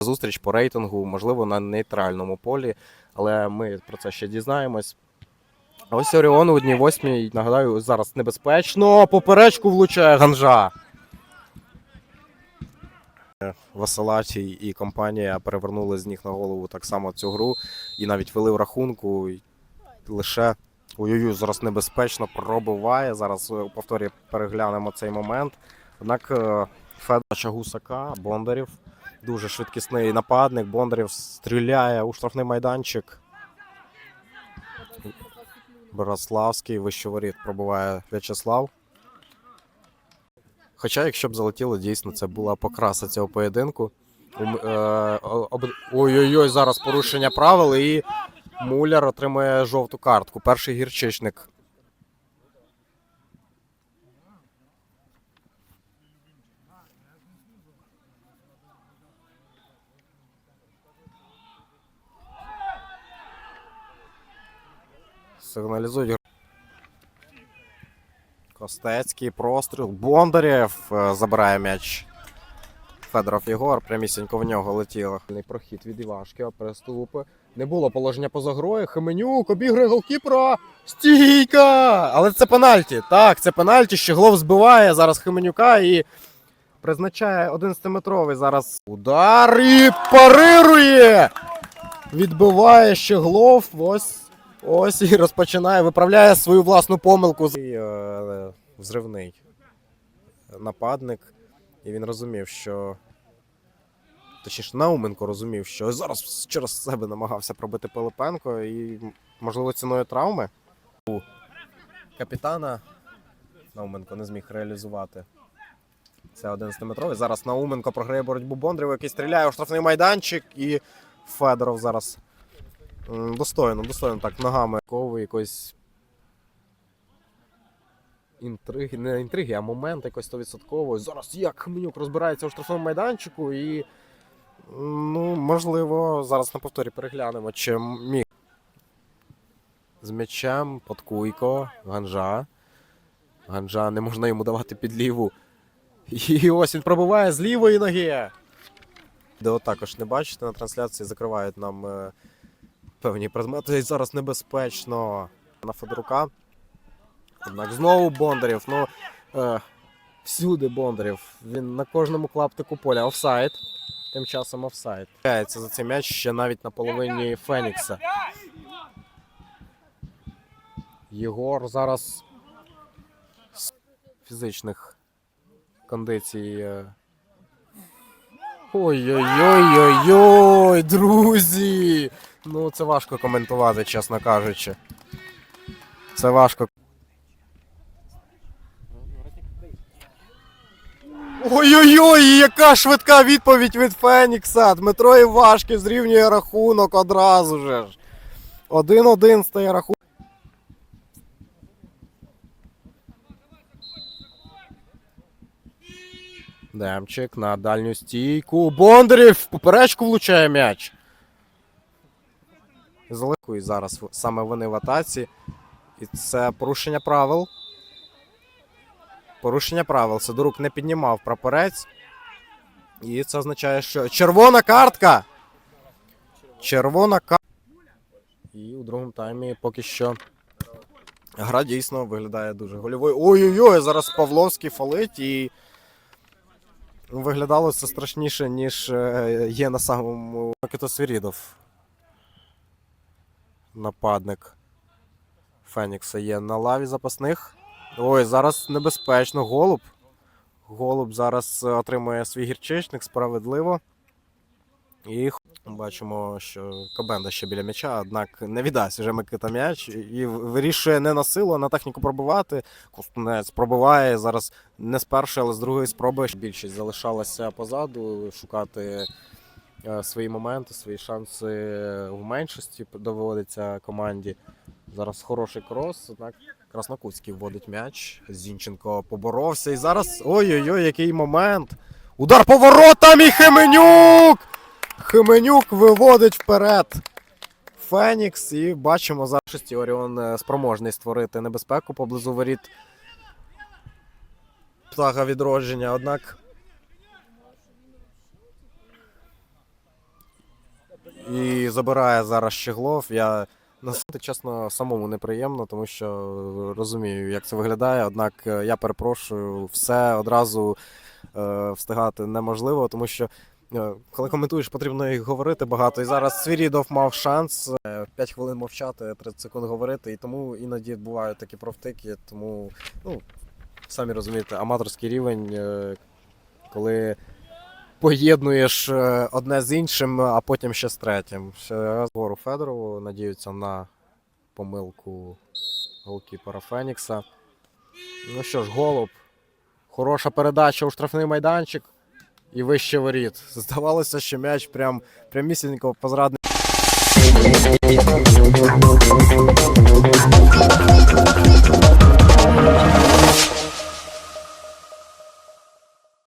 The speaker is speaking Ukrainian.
Зустріч по рейтингу, можливо, на нейтральному полі, але ми про це ще дізнаємось. Ось Оріон у дні восьмій, нагадаю, зараз небезпечно. Поперечку влучає ганжа. Василаті і компанія перевернули з ніг на голову так само цю гру і навіть вели в рахунку. Лише ой-ой, зараз небезпечно пробиває. Зараз е, у повторі переглянемо цей момент. Однак е, Федорча Гусака, Бондарів, дуже швидкісний нападник. Бондарів стріляє у штрафний майданчик. Борославський, вище воріт пробуває В'ячеслав. Хоча, якщо б залетіло, дійсно це була покраса цього поєдинку. Е, Ой-ой-ой, зараз порушення правил і Муляр отримує жовту картку. Перший гірчичник. Сигналізують. Костецький простріл. Бондарєв е, забирає м'яч. Федоров Єгор, прямісінько в нього летіло. Прохід від Івашки, переступи. Не було положення поза грою. Хеменюк обігрує голкіпера. Стійка! Але це пенальті. Так, це пенальті. Щеглов збиває зараз Хеменюка і призначає 11-метровий зараз удар і парирує! Відбиває Щеглов. Ось. Ось і розпочинає, виправляє свою власну помилку. І, е, взривний нападник. І він розумів, що. Точніше, Науменко розумів, що зараз через себе намагався пробити Пилипенко і, можливо, ціною травми. У капітана Науменко не зміг реалізувати. Це 11-метровий. Зараз Науменко програє боротьбу Бондарєва, який стріляє у штрафний майданчик, і Федоров зараз достойно, достойно так ногами кови якоїсь інтриги, не інтриги, а момент якось 100%. Зараз як Хменюк розбирається у штрафному майданчику і. Ну, можливо, зараз на повторі переглянемо, чи міг. З м'ячем, Подкуйко, Ганжа. Ганжа не можна йому давати під ліву. І ось він пробиває з лівої ноги. Де також не бачите, на трансляції закривають нам е, певні предмети. І зараз небезпечно на Федорука. Однак знову Бондарів. Ну, е, всюди Бондарів. Він на кожному клаптику поля. Офсайд. Тим часом офсайд. За цей м'яч ще навіть на половині Фенікса. Єгор зараз з фізичних кондицій. е, Ой-ой-ой-ой-ой, друзі! Ну, це важко коментувати, чесно кажучи. Це важко. Ой-ой-ой, яка швидка відповідь від Фенікса. Дмитро Івашків зрівнює рахунок одразу же ж. Один-один стає рахунок. Демчик на дальню стійку. Бондарів в поперечку влучає м'яч. Залекують зараз саме вони в атаці. І це порушення правил. Порушення правил. Сидорук не піднімав прапорець. І це означає, що червона картка. Червона картка. І у другому таймі поки що гра дійсно виглядає дуже гольовою. Ой-ой-ой, зараз Павловський фалить і. Виглядало це страшніше, ніж е, є на самому Микита Свірідов. Нападник Фенікса є на лаві запасних. Ой, зараз небезпечно. Голуб. Голуб зараз е, отримує свій гірчичник справедливо. І бачимо, що Кобенда ще біля м'яча, однак не віддасть вже Микита м'яч і вирішує не на силу, а на техніку пробивати. Ковтунець пробиває зараз не з першої, але з другої спроби. Більшість залишалася позаду, шукати е, свої моменти, свої шанси в меншості доводиться команді. Зараз хороший крос, однак Краснокутський вводить м'яч. Зінченко поборовся. І зараз. Ой-ой-ой, який момент! Удар поворотом і Хеменюк! Хеменюк виводить вперед. Фенікс, і бачимо зараз Оріон е, спроможний створити небезпеку поблизу воріт птаха відродження. Однак. І забирає зараз Щеглов. Я насити, чесно, самому неприємно, тому що розумію, як це виглядає. Однак е, я перепрошую, все одразу е, встигати неможливо, тому що. е, Коли коментуєш, потрібно і говорити багато. І зараз Свірідов мав шанс 5 хвилин мовчати, 30 секунд говорити, і тому іноді бувають такі профтики. Тому, ну, самі розумієте, аматорський рівень, е, коли поєднуєш е, одне з іншим, а потім ще з третім. Ще гору Федорову надіються на помилку голкіпера Фенікса. Ну що ж, голуб. Хороша передача у штрафний майданчик і вище воріт. Здавалося, що м'яч прям прямісінько позрадний.